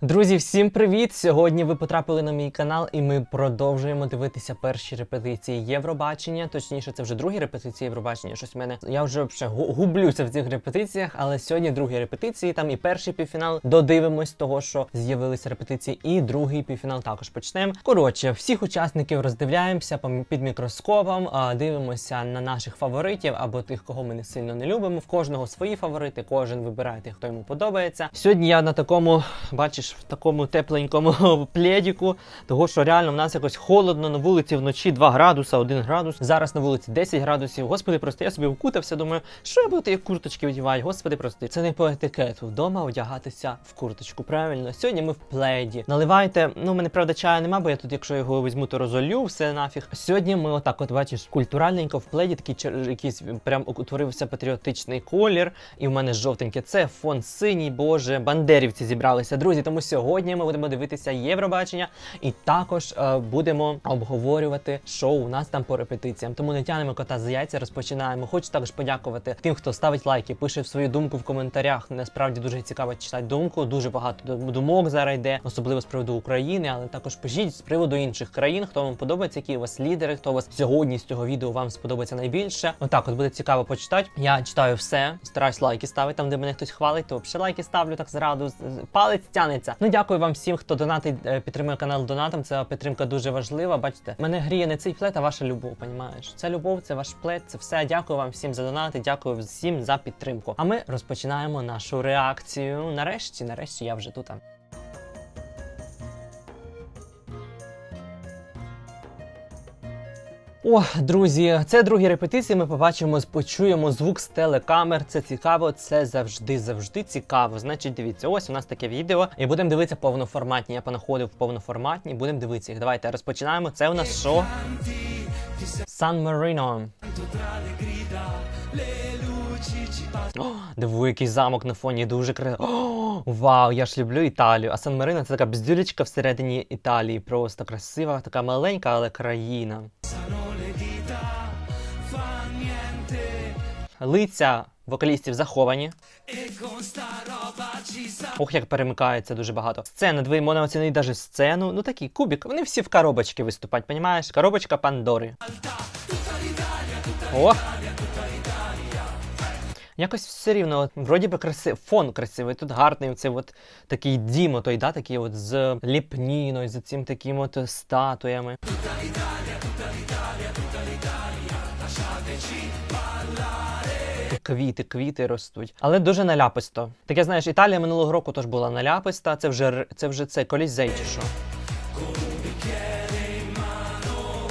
Друзі, всім привіт! Сьогодні ви потрапили на мій канал, і ми продовжуємо дивитися перші репетиції Євробачення. Точніше, це вже другі репетиції Євробачення. Щось в мене я вже взагалі гублюся в цих репетиціях, але сьогодні другі репетиції. Там і перший півфінал додивимось того, що з'явилися репетиції, і другий півфінал також почнемо. Коротше, всіх учасників роздивляємося під мікроскопом, дивимося на наших фаворитів або тих, кого ми не сильно не любимо. В кожного свої фаворити, кожен вибирає тих, хто йому подобається. Сьогодні я на такому, бачиш, в такому тепленькому плєдіку, того що реально в нас якось холодно на вулиці вночі 2 градуса, 1 градус. Зараз на вулиці 10 градусів. Господи, просто я собі вкутався, думаю, що я буду ті курточки одягати? Господи, прости, це не по етикету. Вдома одягатися в курточку. Правильно, сьогодні ми в пледі. Наливайте. Ну, в мене правда чаю нема, бо я тут, якщо його візьму, то розолю все нафіг. Сьогодні ми отак, от бачиш, культуральненько в пледі, такий якийсь прям утворився патріотичний колір. І в мене жовтеньке. Це фон синій, боже, бандерівці зібралися. Друзі, тому сьогодні ми будемо дивитися Євробачення і також е, будемо обговорювати, що у нас там по репетиціям. Тому не тянемо кота за яйця, розпочинаємо. Хочу також подякувати тим, хто ставить лайки, пише свою думку в коментарях. Насправді дуже цікаво читати думку. Дуже багато думок зараз йде, особливо з приводу України, але також пишіть з приводу інших країн, хто вам подобається, які у вас лідери, хто у вас сьогодні з цього відео вам сподобається найбільше. Отак, от буде цікаво почитати. Я читаю все, стараюсь лайки ставити там, де мене хтось хвалить, то взагалі лайки ставлю так зраду. Палець тянеться. Ну дякую вам всім, хто донатить, е, підтримує канал донатом. Ця підтримка дуже важлива. Бачите, мене гріє не цей плет, а ваша любов. Понімаєш? Це любов, це ваш плет, це все. Дякую вам всім за донати. Дякую всім за підтримку. А ми розпочинаємо нашу реакцію. Нарешті, нарешті, я вже тут. О, друзі, це другі репетиції. Ми побачимо, почуємо звук з телекамер. Це цікаво, це завжди, завжди цікаво. Значить, дивіться, ось у нас таке відео. І будемо дивитися повноформатні. Я понаходив повноформатні, будемо дивитися їх. Давайте розпочинаємо. Це у нас що? Сан Марино. О, Диvu, який замок на фоні, дуже красиво. Вау, я ж люблю Італію. А Сан Марино це така бздюлечка всередині Італії. Просто красива, така маленька, але країна. Лиця вокалістів заховані. Ох, як перемикається дуже багато. Сцена, двоє можна оцінити навіть сцену. Ну такий кубик. Вони всі в коробочки виступають, понімаєш? Коробочка Пандори. О! Якось все рівно, от, вроді би красив, фон красивий, тут гарний оцей от такий дім, той, да, такий от з ліпніною, з цим таким от статуями. Квіти, квіти ростуть, але дуже наляписто. Таке знаєш, Італія минулого року теж була наляписта. Це вже це вже це колізей чи що.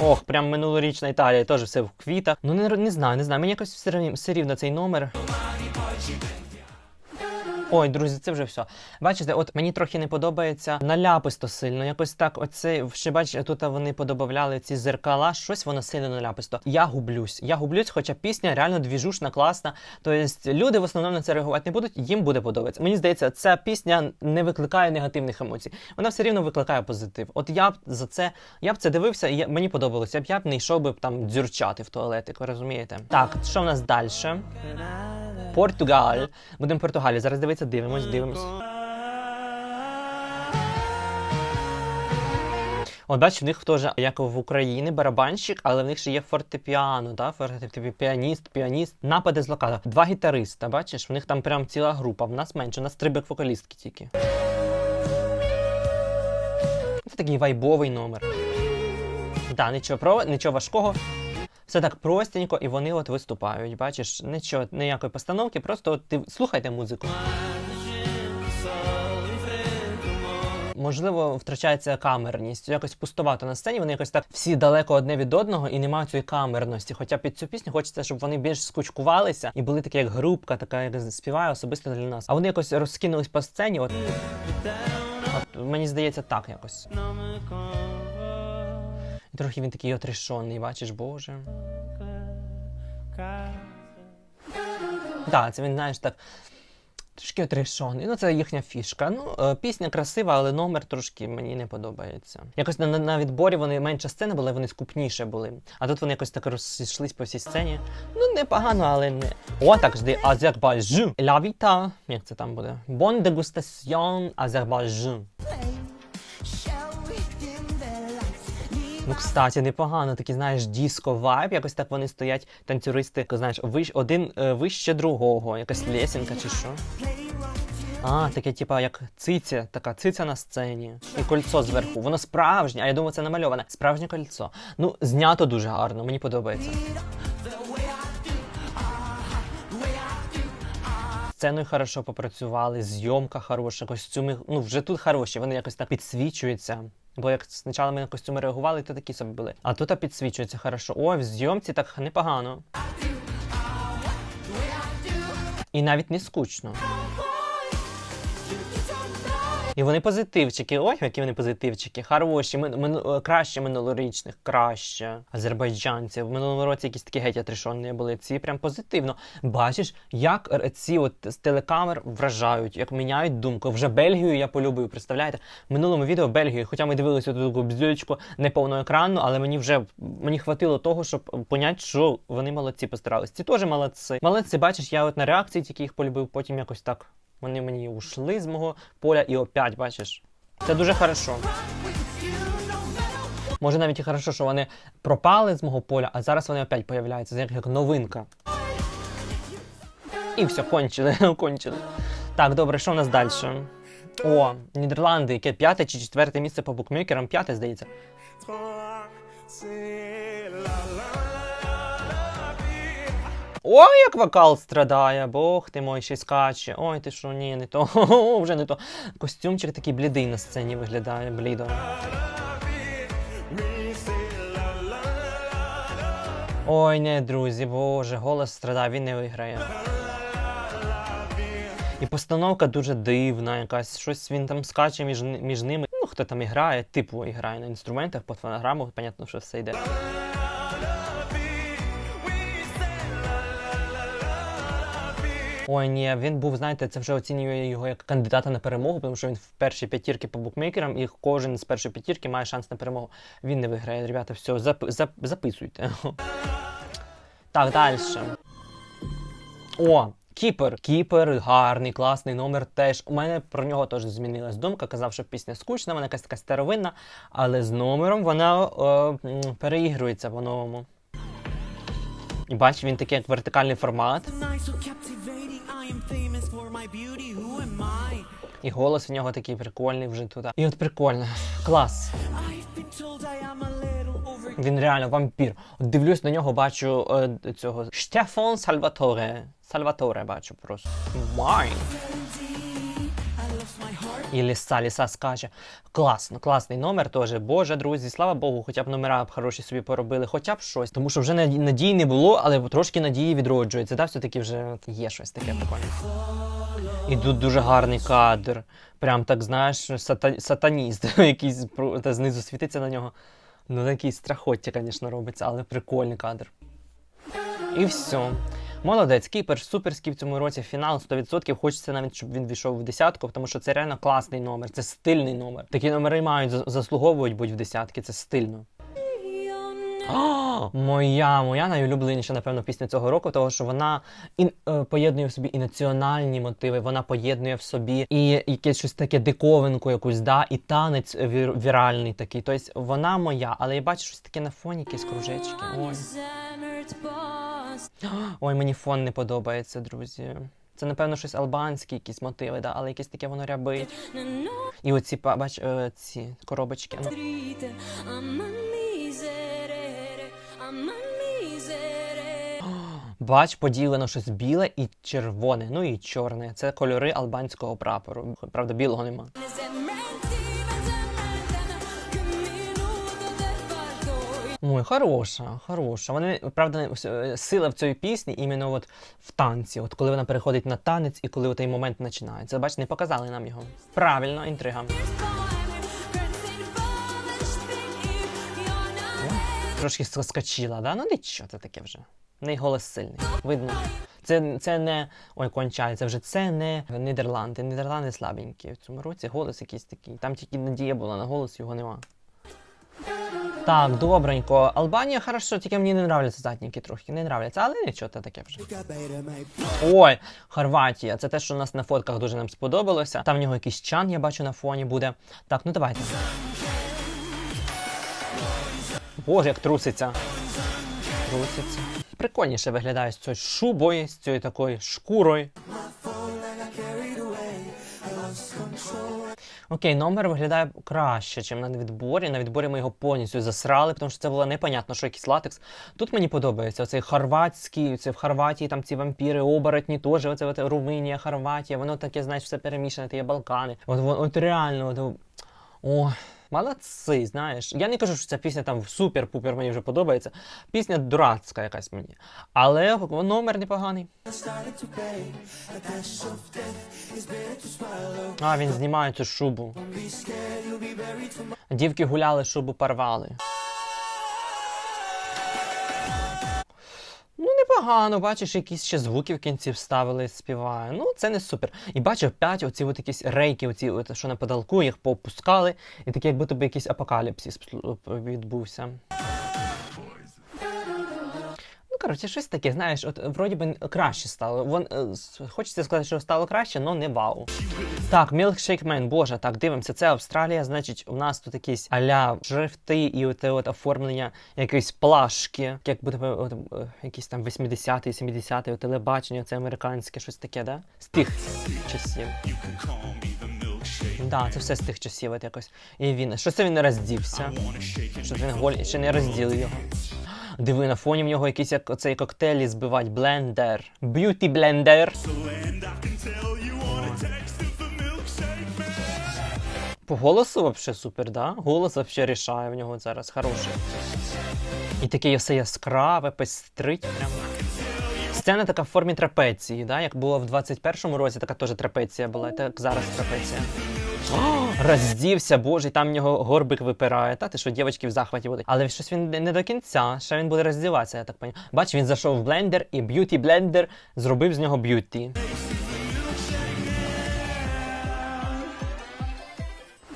Ох, прям минулорічна Італія, теж все в квітах. Ну не, не знаю, не знаю. Мені якось все рівно, все рівно цей номер. Ой, друзі, це вже все. Бачите, от мені трохи не подобається наляписто сильно. Якось так, оце ще бачите, тут вони подобавляли ці зеркала, щось воно сильно наляписто. Я гублюсь. Я гублюсь, хоча пісня реально двіжушна, класна. Тобто люди в основному на це реагувати не будуть, їм буде подобатися. Мені здається, ця пісня не викликає негативних емоцій. Вона все рівно викликає позитив. От я б за це, я б це дивився, і я, мені подобалося. Б я б не йшов би там дзюрчати в туалетик, ви розумієте? Так, що в нас далі? Португаль. Будемо в Португалії. Зараз дивитися, дивимось, дивимось. От бачиш, в них теж, як в Україні, барабанщик, але в них ще є фортепіано, да? фортепі- піаніст, піаніст. Напади з локала. Два гітариста, бачиш, в них там прям ціла група. В нас менше, у нас три бек-вокалістки тільки. Це такий вайбовий номер. Да, нічого, про, нічого важкого. Все так простенько, і вони от виступають. Бачиш, нічого, ніякої постановки, просто от ти слухайте музику. Можливо, втрачається камерність, якось пустувато на сцені. Вони якось так всі далеко одне від одного і немає цієї камерності. Хоча під цю пісню хочеться, щоб вони більш скучкувалися і були такі, як групка, така як співає особисто для нас. А вони якось розкинулись по сцені. От, от мені здається, так якось. Трохи він такий отрешений, бачиш, боже. Так, це він, знаєш, так. Трошки отрешений. Ну, це їхня фішка. Ну, е, пісня красива, але номер трошки мені не подобається. Якось на, на, на відборі вони менша сцена була, вони скупніше були. А тут вони якось так розійшлись по всій сцені. Ну, непогано, але не, О, так, жди, Азербайджан. La vita. Як це там буде? Bon degustation Азербайджан. Ну, кстати, непогано, такий, знаєш, диско вайб, якось так вони стоять, танцюристи, знаєш, вищ, один е, вище другого, якась лесенка чи що. А, таке, типа, як циця, така циця на сцені. І кольцо зверху. Воно справжнє, а я думаю, це намальоване. Справжнє кольцо. Ну, знято дуже гарно, мені подобається. Сценою хорошо попрацювали, зйомка хороша, костюми. Ну, вже тут хороші, вони якось так підсвічуються. Бо як спочатку ми на костюми реагували, то такі собі були. А тут підсвічується хорошо. О, в зйомці так непогано. І навіть не скучно. І вони позитивчики. Ой, які вони позитивчики. Хороші, мин, мин, е, краще минулорічних, краще. Азербайджанці. В минулому році якісь такі геть атрішонні були. Ці прям позитивно. Бачиш, як ці от з телекамер вражають, як міняють думку. Вже Бельгію я полюбив, представляєте? В минулому відео Бельгію, хоча ми дивилися таку бзючку не повноекранну, але мені вже мені хватило того, щоб поняти, що вони молодці постарались. Ці теж молодці. Молодці, бачиш, я от на реакції тільки їх полюбив, потім якось так. Вони мені ушли з мого поля і опять, бачиш. Це дуже хорошо. Може навіть і хорошо, що вони пропали з мого поля, а зараз вони опять появляються. Як, новинка. І все, кончили, кончили. Так, добре, що в нас далі? О, Нідерланди, яке п'яте чи четверте місце по букмекерам? П'яте, здається. Ой, як вокал страдає, бог ти мой ще скаче. Ой, ти що, ні, не то. Вже не то. Костюмчик такий блідий на сцені виглядає, блідо. Ой, не, друзі, боже, голос страдає, він не виграє. І постановка дуже дивна, якась щось він там скаче між, між ними. Ну, хто там і грає, типу і грає на інструментах, по фонограму, понятно, що все йде. Ой, ні, він був, знаєте, це вже оцінює його як кандидата на перемогу, тому що він в першій п'ятірки по букмекерам, і кожен з першої п'ятірки має шанс на перемогу. Він не виграє. Ребята, все, зап- зап- записуйте. Так, далі. О, Кіпер. Кіпер, гарний, класний номер теж. У мене про нього теж змінилась думка. Казав, що пісня скучна, вона якась така старовинна, але з номером вона е, м, переігрується по-новому. І бач, він такий як вертикальний формат. І голос в нього такий прикольний вже туди. І от прикольно. Клас. Він реально вампір. От дивлюсь на нього, бачу е, цього Штефон Сальваторе. Сальваторе бачу просто. Майн. І ліса, ліса скаче. Класно, класний номер теж. Боже, друзі, слава Богу, хоча б номера б хороші собі поробили, хоча б щось. Тому що вже наді- надій не було, але трошки надії відроджується. Да, все-таки вже є щось таке прикольне. І тут дуже гарний кадр. Прям так, знаєш, сата... сатаніст якийсь та знизу світиться на нього. Ну, такий страхоття, звісно, робиться, але прикольний кадр. І все. Молодець, кіпер, суперський в цьому році фінал 100%. Хочеться навіть, щоб він війшов в десятку, тому що це реально класний номер, це стильний номер. Такі номери мають за- заслуговують бути в десятки, це стильно. О, моя, моя найулюбленіша, напевно, пісня цього року, тому що вона і, е, поєднує в собі і національні мотиви, вона поєднує в собі і якесь щось таке диковинку, якусь, да, і танець вір, віральний такий. Тобто вона моя, але я бачу щось таке на фоні, якісь кружечки. Ой. Ой, мені фон не подобається, друзі. Це, напевно, щось албанське, якісь мотиви, да, але якесь таке воно рябить. І оці, бач, е, ці коробочки. Ну, Бач, поділено щось біле і червоне, ну і чорне. Це кольори албанського прапору. Правда, білого нема. Ой, хороша, хороша. Вони, правда, е, сила в цій пісні іменно от в танці. От коли вона переходить на танець і коли той момент починається. Бач, не показали нам його. Правильно, інтрига. Трошки скочила, да? Ну нічого, це таке вже. В неї голос сильний. Видно. Це, це не. Ой, кончається вже. Це не Нідерланди. Нідерланди слабенькі. В цьому році голос якийсь такий. Там тільки надія була на голос, його нема. Так, добренько. Албанія хорошо, тільки мені не нравляться задніки трохи. Не нравляться, але нічого це таке вже. Ой, Хорватія. Це те, що у нас на фотках дуже нам сподобалося. Там в нього якийсь чан, я бачу на фоні буде. Так, ну давайте. Боже, як труситься. Труситься. Прикольніше виглядає з цією шубою, з цією такою шкурою. Окей, номер виглядає краще, ніж на відборі. На відборі ми його повністю засрали, тому що це було непонятно, що якийсь латекс. Тут мені подобається оцей хорватський, це в Хорватії там ці вампіри, оборотні теж, оце, оце Румунія, Хорватія, воно таке, знаєш, все перемішане, є Балкани. От, от, от реально, от, о, молодці, знаєш. Я не кажу, що ця пісня там супер-пупер мені вже подобається. Пісня дурацька якась мені. Але номер непоганий. А, він знімає цю шубу. Дівки гуляли, шубу порвали. Ну, непогано, бачиш, якісь ще звуки в кінці вставили, співає. Ну, це не супер. І бачу, опять оці от якісь рейки, оці, от, що на потолку, їх попускали, і таке, як будто би якийсь апокаліпсис відбувся. Коротше, щось таке, знаєш, от вроді би краще стало. Вон, е, хочеться сказати, що стало краще, але не вау. Так, Milkshake Man, боже, так, дивимося, це Австралія, значить, у нас тут якісь аля шрифти і от, от оформлення якоїсь плашки, як буде от, е, якісь там 80-ті, 70-ті, телебачення, це американське, щось таке, да? З тих часів. Да, це все з тих часів, от якось. І він. Що це він не роздівся? Що він голі ще не розділив його. Диви, на фоні в нього якийсь як оцей коктейлі збивать блендер. Б'юті блендер. По голосу вообще супер, да? Голос вообще рішає в нього зараз хороший. І таке все яскраве, пестрить прям. Сцена така в формі трапеції, да? як було в 21-му році, така теж трапеція була, так зараз трапеція. Роздівся, боже, там в нього горбик випирає. Та ти що, дівчатки в захваті будуть. Але щось він не до кінця, ще він буде роздіватися, я так поняв. Бач, він зайшов в блендер і б'юті блендер зробив з нього б'юті.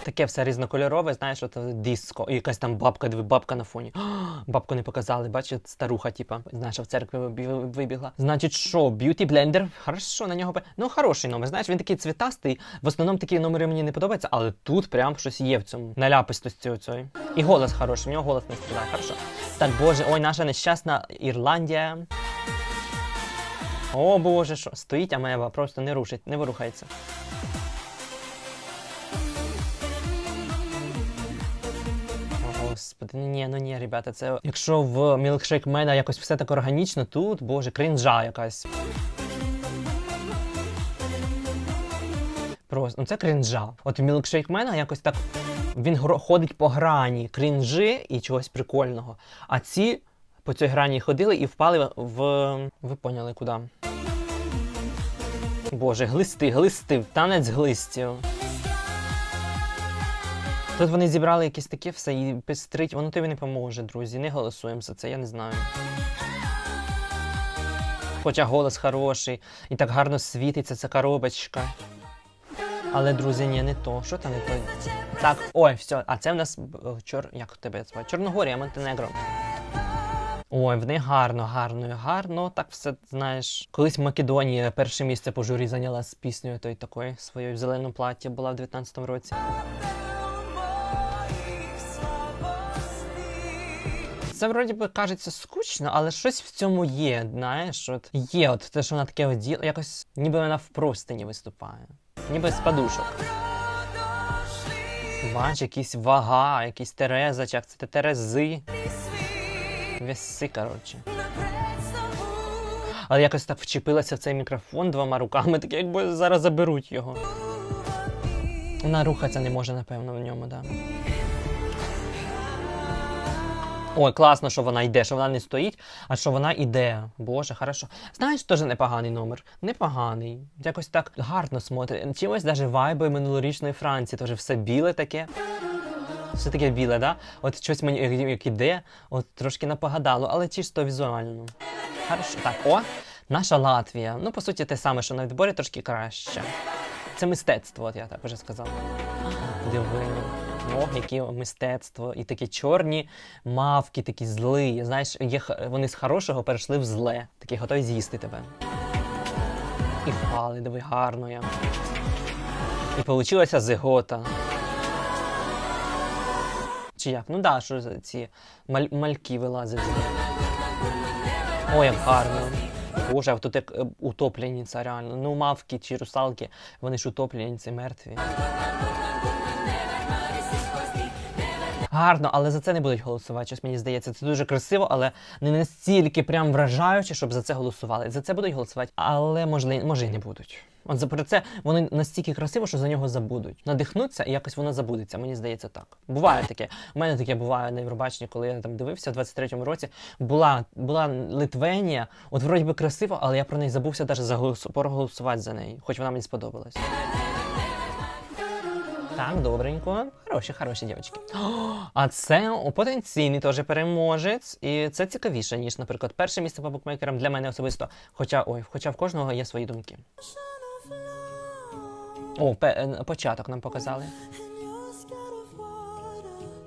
Таке все різнокольорове, знаєш, от диско. І якась там бабка, диви, бабка на фоні. Бабку не показали, бачиш, старуха, типа, знаєш, в церкві вибігла. Значить, що, б'юті блендер, хорошо, на нього. Ну, хороший номер. Знаєш, він такий цвітастий. В основному такі номери мені не подобаються, але тут прям щось є в цьому наляпистості оцої. І голос хороший, в нього голос не стріляє, хорошо. Так, боже, ой, наша нещасна Ірландія. О боже, що стоїть амеба, просто не рушить, не вирухається. Господи, ні, ну ні, ребята, це якщо в Milkshake Man якось все так органічно, тут, боже, крінжа якась. Просто, ну це крінжа. От Milkshake Man якось так він гро- ходить по грані крінжи і чогось прикольного. А ці по цій грані ходили і впали в. Ви поняли куди? Боже, глисти, глисти, танець глистів. Тут вони зібрали якесь таке все і пестрить. Воно тобі не поможе, друзі. Не голосуємо за це, я не знаю. Хоча голос хороший і так гарно світиться ця коробочка. Але, друзі, ні, не то. Що там не то? Так, ой, все. А це в нас е, чор... як тебе звати? Чорногорія, Монтенегро. Ой, в них гарно, гарно, гарно. Так все знаєш. Колись в Македонії перше місце по журі зайняла з піснею той такої своєю в зеленому платі була в 19-му році. Це вроді би кажеться скучно, але щось в цьому є, знаєш, от є от те, що вона таке оділа, якось ніби вона в простині виступає. Ніби з подушок. Бач, якісь вага, якісь Тереза, чи як це Терези. Веси, коротше. Але якось так вчепилася в цей мікрофон двома руками, так якби зараз заберуть його. Вона рухатися не може, напевно, в ньому, так. Да. Ой, класно, що вона йде, що вона не стоїть, а що вона йде. Боже, хорошо. Знаєш, теж непоганий номер. Непоганий. Якось так гарно смотрить. Чимось навіть вайбою минулорічної Франції, теж все біле таке. Все таке біле, да? От щось мені як- іде, от трошки напогадало, але чисто візуально. Хорошо. Так, о, наша Латвія. Ну, по суті, те саме, що на відборі трошки краще. Це мистецтво, от я так вже сказав. Диви. Ох, яке мистецтво. І такі чорні мавки, такі злі. Знаєш, є, вони з хорошого перейшли в зле, такі готові з'їсти тебе. І впали, диви, гарно я. І получилася зигота. Чи як? Ну да, що ці маль- мальки вилазять з них. О, як гарно. Боже, а тут як е, утоплениця реально. Ну, мавки чи русалки, вони ж утоплениці мертві. Гарно, але за це не будуть голосувати. Щось мені здається, це дуже красиво, але не настільки прям вражаюче, щоб за це голосували. За це будуть голосувати, але можливо, може і не будуть. От за про це вони настільки красиво, що за нього забудуть. Надихнуться і якось воно забудеться. Мені здається, так. Буває таке. У мене таке буває на Євробаченні, коли я там дивився в 23-му році. Була, була Литвенія, от вроді би красиво, але я про неї забувся навіть заголосу- проголосувати за неї, хоч вона мені сподобалась. Так, добренько. Хороші, хороші дівчатки. А це потенційний теж переможець, і це цікавіше, ніж, наприклад, перше місце по букмекерам для мене особисто. Хоча, ой, хоча в кожного є свої думки. О, е, початок нам показали.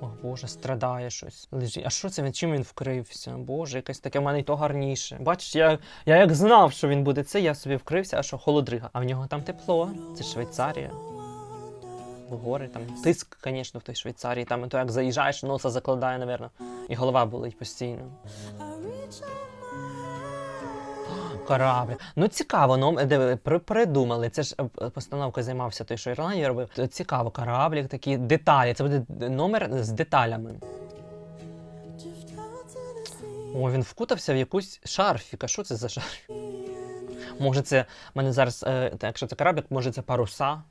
О, Боже, страдає щось. Лежить. А що це він? Чим він вкрився? Боже, якесь таке в мене й то гарніше. Бачиш, я, я як знав, що він буде це, я собі вкрився, а що холодрига. А в нього там тепло. Це Швейцарія. В гори там тиск, звісно, в той Швейцарії. Там то як заїжджаєш, носа закладає, напевно. І голова болить постійно. Корабль. Ну цікаво, ну де при- придумали. Це ж е, постановка займався той, що Ірландія робив. Цікаво, кораблік, такі деталі. Це буде номер з деталями. О, він вкутався в якусь шарфіка. Що це за шарфік? Може, це в мене зараз, е, якщо це кораблік, може це паруса.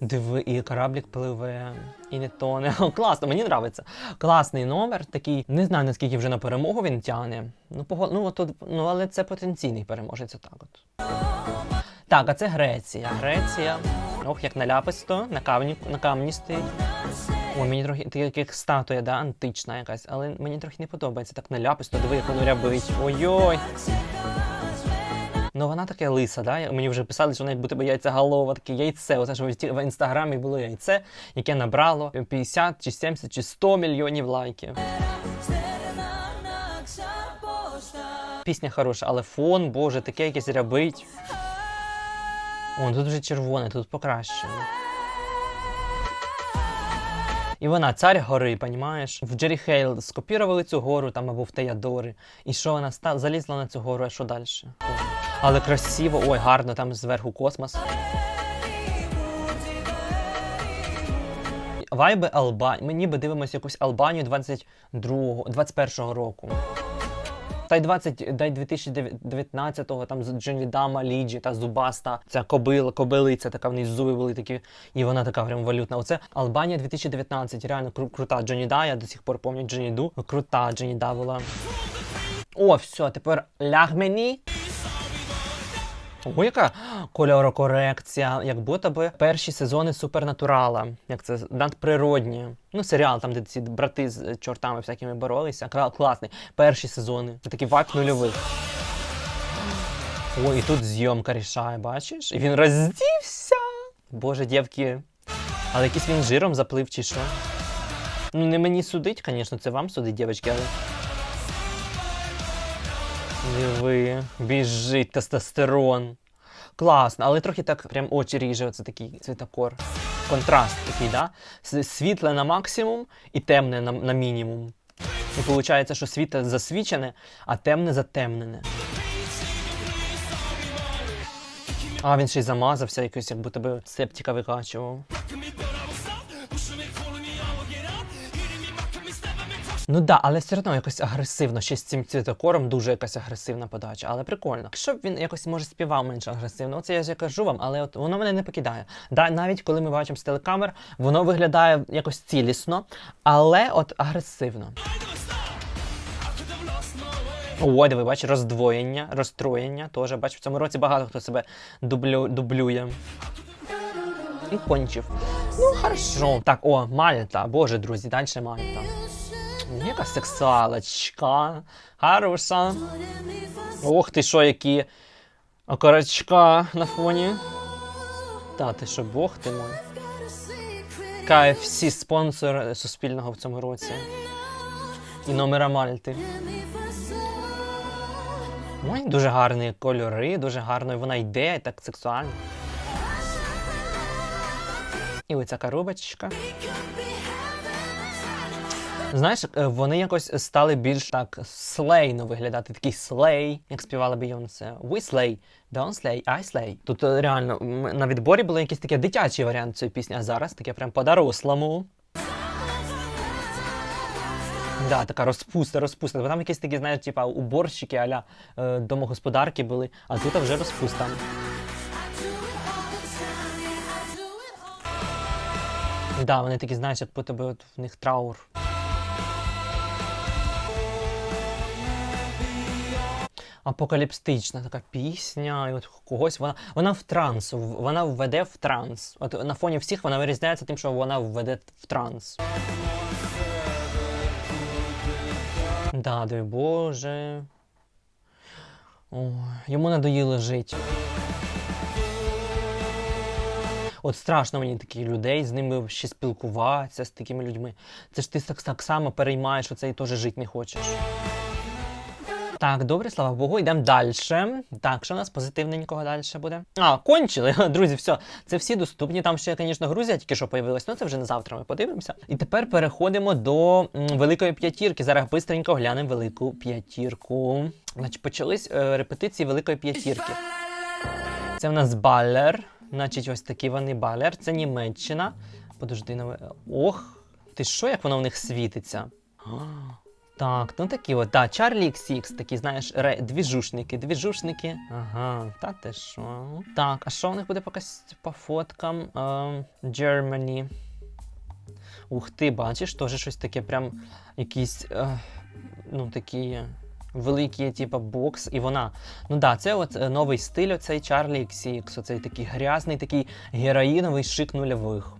Диви, і кораблік пливе, і не тоне. Класно, мені подобається. Класний номер, такий. Не знаю, наскільки вже на перемогу він тягне. Ну, пого... ну, от, ну але це потенційний переможець, отак от. Так, а це Греція. Греція. Ох, як наляписто, на камні, на камні стоїть. Ой, мені трохи так як статуя, да, антична якась, але мені трохи не подобається так наляписто, диви, як воно рябить. Ой-ой. Ну вона таке лиса, да? Мені вже писали, що навіть у тебе яйцеголова, таке яйце. Оце ж в інстаграмі було яйце, яке набрало 50 чи 70 чи 100 мільйонів лайків. Пісня хороша, але фон, боже, таке якесь рябить. О, тут вже червоне, тут покращено. І вона цар гори, понімаєш? В Джері Хейл скопірували цю гору там або в Теядори. І що вона ста... залізла на цю гору, а що далі? Але красиво, ой, гарно, там зверху космос. Вайби Албанії. Ми ніби дивимося якусь Албанію 22-го, 21-го року. Та й 20, та й 2019-го, там з Джонвідама, Ліджі, та зубаста, ця кобила, кобилиця, така в неї зуби були такі, і вона така прям валютна. Оце Албанія 2019, реально кру- крута Джоніда, я до сих пор пам'ятаю Джоніду. Крута Джоніда була. О, все, тепер ляг мені. О, яка кольорокорекція, як будто би перші сезони супернатурала, як це надприродні. Ну, серіал, там, де ці брати з чортами всякими боролися. Класний. Перші сезони. Це такий вайб нульових. О, і тут зйомка рішає, бачиш? І він роздівся. Боже, дівки. Але якийсь він жиром заплив чи що. Ну, не мені судить, звісно, це вам судить, дівчатки, але. Диви, біжить тестостерон. Класно, але трохи так прям очі ріже, оце такий цвітокор. Контраст такий, да? Світле на максимум і темне на, на мінімум. І виходить, що світле засвічене, а темне затемнене. А, він ще й замазався, якось, як будто би септика викачував. Ну да, але все одно якось агресивно. Ще з цим цвітокором дуже якась агресивна подача, але прикольно. Якщо б він якось може співав менш агресивно, оце я ж кажу вам, але от воно мене не покидає. Да, навіть коли ми бачимо з телекамер, воно виглядає якось цілісно, але от агресивно. Ой, диви, бач, роздвоєння, розстроєння теж. Бач, в цьому році багато хто себе дублю, дублює. І кончив. Ну, хорошо. Так, о, Мальта. Боже, друзі, далі Мальта. Ну, Яка сексуалочка. Хороша. Ох ти що, які окорочка на фоні. Та ти що, бог ти мой. KFC спонсор суспільного в цьому році. І номера Мальти. Ой, дуже гарні кольори, дуже гарно вона йде, так сексуально. І оця коробочка. Знаєш, е, вони якось стали більш так слейно виглядати. Такий слей, як співала Бейонсе. We slay, don't slay, I slay. Тут е, реально на відборі було якийсь такий дитячий варіант цієї пісні, а зараз таке прям по-дорослому. Да, така розпуста, розпуста. Бо там якісь такі, знаєш, типа уборщики аля е, домогосподарки були, а тут вже розпуста. Да, вони такі, знаєш, як по тебе от в них траур. Апокаліпстична така пісня, і от когось вона вона в транс, вона введе в транс. От на фоні всіх вона вирізняється тим, що вона введе в транс. Да, дай Боже. Ой, йому надоїло жити. От страшно мені таких людей, з ними ще спілкуватися, з такими людьми. Це ж ти так, так само переймаєш оце і теж жити не хочеш. Так, добре, слава Богу, йдемо далі. Так, що у нас позитивненького далі буде? А, кончили. Друзі, все. Це всі доступні. Там ще, звісно, Грузія тільки що появилась, ну це вже на завтра ми подивимося. І тепер переходимо до великої п'ятірки. Зараз бистренько глянемо велику п'ятірку. Значить, почались е, репетиції великої п'ятірки. Це в нас балер. Значить, ось такі вони балер. Це Німеччина. Подожди, на... ох, ти що, як воно в них світиться? Так, ну такі от, да, Чарлі XX, такі, знаєш, ре, двіжушники, двіжушники. Ага, та ти що? Так, а що в них буде показ по фоткам? Ем, Germany. Ух ти, бачиш, теж щось таке, прям якісь, е, ну такі великі, типа, бокс, і вона. Ну да, це от е, новий стиль, оцей Чарлі XX, оцей такий грязний, такий героїновий шик нульових.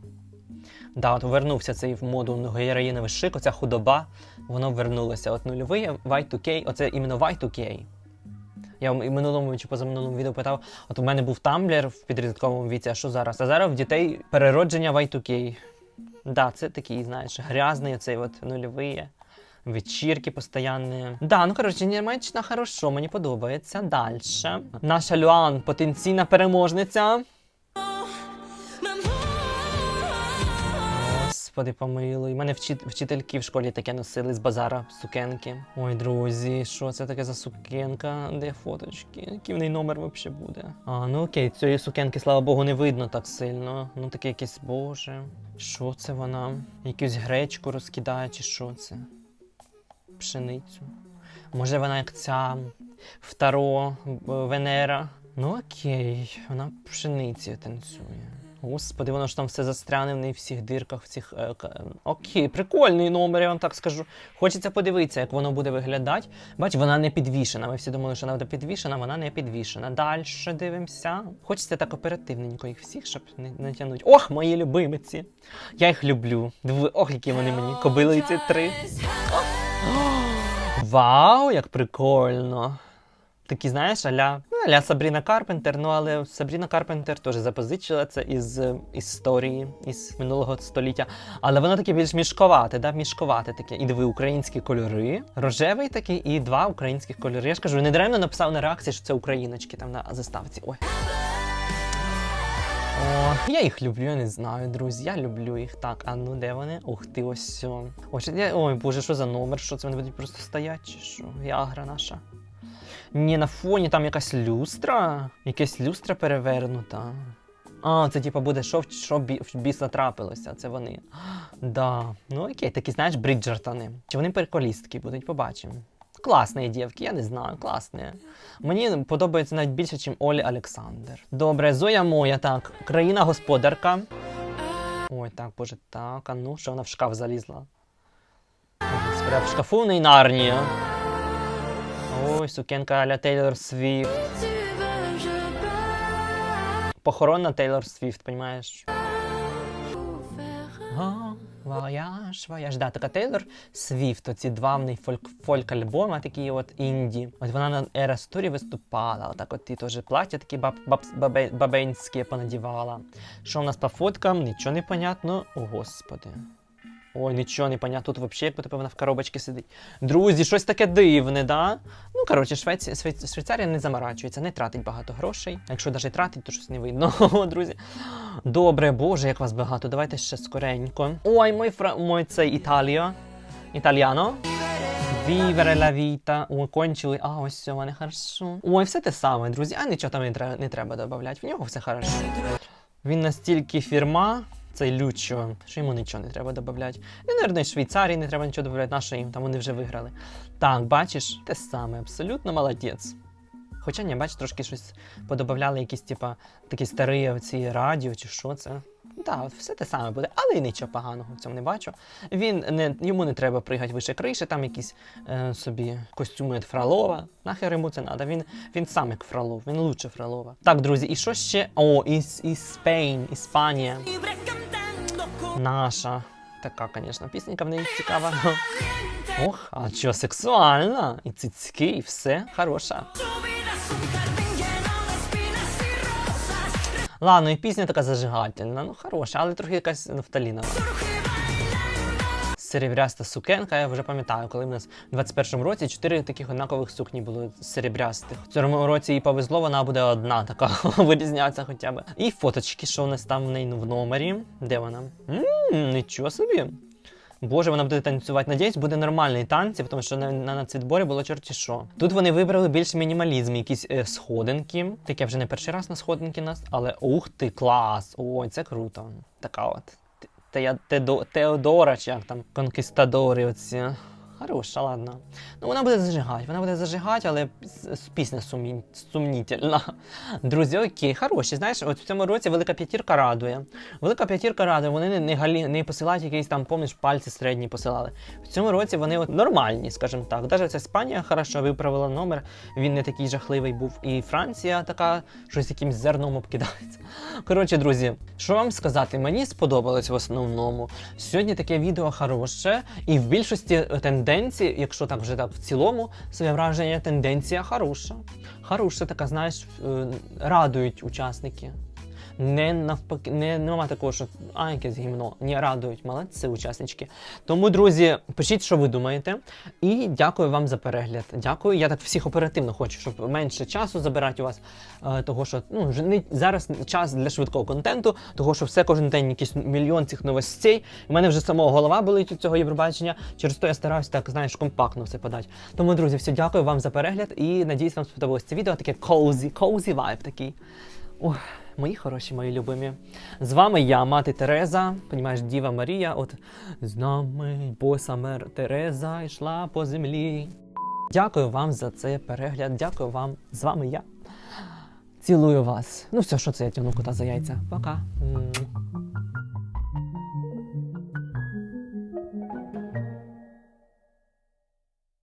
Да, от вернувся цей в моду героїновий шик, оця худоба, воно вернулося. От нульовий Y2K, оце іменно Y2K. Я вам і минулому чи позаминулому відео питав: от у мене був тамблер в підрядковому віці, а що зараз? А зараз в дітей переродження Y2K. Да, це такий, знаєш, грязний оцей от нульовий. Вечірки постоянні. Да, ну коротше, Німеччина хорошо, мені подобається. Далі. Наша Люан потенційна переможниця. Господи, помилуй. Мене вчит- вчительки в школі таке носили з базара сукенки. Ой, друзі, що це таке за сукенка? Де фоточки? Який в неї номер взагалі буде? А, ну окей, цієї сукенки, слава Богу, не видно так сильно. Ну таке якесь боже. Що це вона? Якусь гречку розкидає, чи що це? Пшеницю. Може вона як ця второ Венера. Ну окей, вона пшениці танцює. Господи, воно ж там все застряне в неї в всіх дирках, в цих. Е, окей, прикольний номер, я вам так скажу. Хочеться подивитися, як воно буде виглядати. Бач, вона не підвішена. Ми всі думали, що вона буде підвішена, вона не підвішена. Далі дивимося. Хочеться так оперативненько їх всіх, щоб не, не тягнути. Ох, мої любимиці! Я їх люблю. Диви, ох, які вони мені. Кобили ці три. Вау, як прикольно! Такі, знаєш, аля, аля Сабріна Карпентер, ну але Сабріна Карпентер теж запозичила це із е, історії, із минулого століття. Але воно таке більш мішковате, да? мішковате таке. І диви українські кольори, рожевий такий, і два українських кольори. Я ж кажу, не даремно написав на реакції, що це україночки там на заставці. Ой. О, я їх люблю, я не знаю, друзі. Я люблю їх. Так, а ну де вони? Ух ти, ось що- я- ой, боже, що за номер? Що це вони будуть просто стоять? Чи що? Віагра наша. Ні, на фоні там якась люстра. Якась люстра перевернута. А, це типа буде, що, що бі, біса трапилося, це вони. Да. Ну окей, такі, знаєш, бриджертони. Чи вони переколістки будуть, побачимо. Класні дівки, я не знаю, класні. Мені подобається навіть більше, ніж Олі Олександр. Добре, Зоя моя, так. Країна господарка. Ой, так, боже, так. А ну, що вона в шкаф залізла? Господи, в шкафу в неї нарнія. Ой, сукенка аля Тейлор Свіфт. Похорона Тейлор Свіфт, понимаєш? А, Вояж, вояж. Да, така Тейлор Свіфт, оці два в неї фольк, фольк-альбоми, такі от інді. От вона на Eras Tour виступала. Отак от ті теж плаття такі баб, баб, бабе, бабенські понадівала. Що у нас по фоткам? Нічого не понятно. О, господи. Ой, нічого не понятно. Тут взагалі, як вона в коробочці сидить. Друзі, щось таке дивне, да? Ну, коротше, Швеці... Швейцарія не заморачується, не тратить багато грошей. Якщо навіть тратить, то щось не видно, друзі. Добре, боже, як вас багато. Давайте ще скоренько. Ой, мой фра... мой цей Італіо. Італіано. Вівере ла віта. Кончили. А, ось все, мене хорошо. Ой, все те саме, друзі. А нічого там не треба, не треба додавати. В нього все хорошо. Він настільки фірма, цей Лючо, що йому нічого не треба додавати. І, наверное, Швейцарії не треба нічого додавати, наша їм, там вони вже виграли. Так, бачиш, те саме, абсолютно молодець. Хоча ні, бач, трошки щось подобавляли, якісь, типа, такі старі оці радіо чи що це. Так, от все те саме буде, але і нічого поганого в цьому не бачу. Він не, йому не треба пригати вище криші, там якісь е, собі костюми від Фролова. Нахер йому це треба. Він, він сам як Фролов, він лучше Фролова. Так, друзі, і що ще? О, із, із Спейн, Іспанія. Наша. Така, звісно, пісенька в неї цікава. Ох, а що сексуальна? І цицьки, і все хороша. Ладно, і пісня така зажигательна, ну хороша, але трохи якась нафталінова. Серебряста сукенка, я вже пам'ятаю, коли в нас в 21-му році чотири таких однакових сукні було серебрястих. В цьому році їй повезло, вона буде одна така вирізняться хоча б. І фоточки, що у нас там в неї в номері. Де вона? Ммм, нічого собі. Боже, вона буде танцювати. Надіюсь, буде нормальний танці, тому що на, на нацвідборі було чорті що. Тут вони вибрали більш мінімалізм, якісь е, сходинки. Таке вже не перший раз на сходинки нас, але ух ти, клас! Ой, це круто. Така от. Теодора, чи як там, конкістадори оці. Хороша, ладно. Ну вона буде зажигати, вона буде зажигати, але пісня сумні... сумнітельна. Друзі, окей, хороші. Знаєш, от в цьому році велика п'ятірка радує. Велика п'ятірка радує, вони не, не, галі, не посилають якісь там, помніш, пальці середні посилали. В цьому році вони от нормальні, скажімо так. Навіть ця Іспанія хорошо виправила номер, він не такий жахливий був. І Франція така, щось якимсь зерном обкидається. Коротше, друзі, що вам сказати? Мені сподобалось в основному. Сьогодні таке відео хороше, і в більшості тенденцій, якщо так вже так в цілому, своє враження, тенденція хороша. Хороша, така, знаєш, е, радують учасники. Не навпаки, не нема такого, що а якесь гімно. Ні, радують, молодці учаснички. Тому, друзі, пишіть, що ви думаєте. І дякую вам за перегляд. Дякую. Я так всіх оперативно хочу, щоб менше часу забирати у вас. Е, того, що ну не зараз час для швидкого контенту, того що все кожен день якийсь мільйон цих новостей. У мене вже самого голова болить від цього Євробачення. Через то я стараюся так, знаєш, компактно все подати. Тому, друзі, все дякую вам за перегляд і надіюсь, вам сподобалось це відео. Таке cozy, cozy vibe такий. Ох, мої хороші, мої любимі. З вами я, мати Тереза, понімаєш, Діва Марія. От з нами боса мер Тереза йшла по землі. Дякую вам за цей перегляд. Дякую вам. З вами я. Цілую вас. Ну все, що це я тягну кота за яйця. Пока.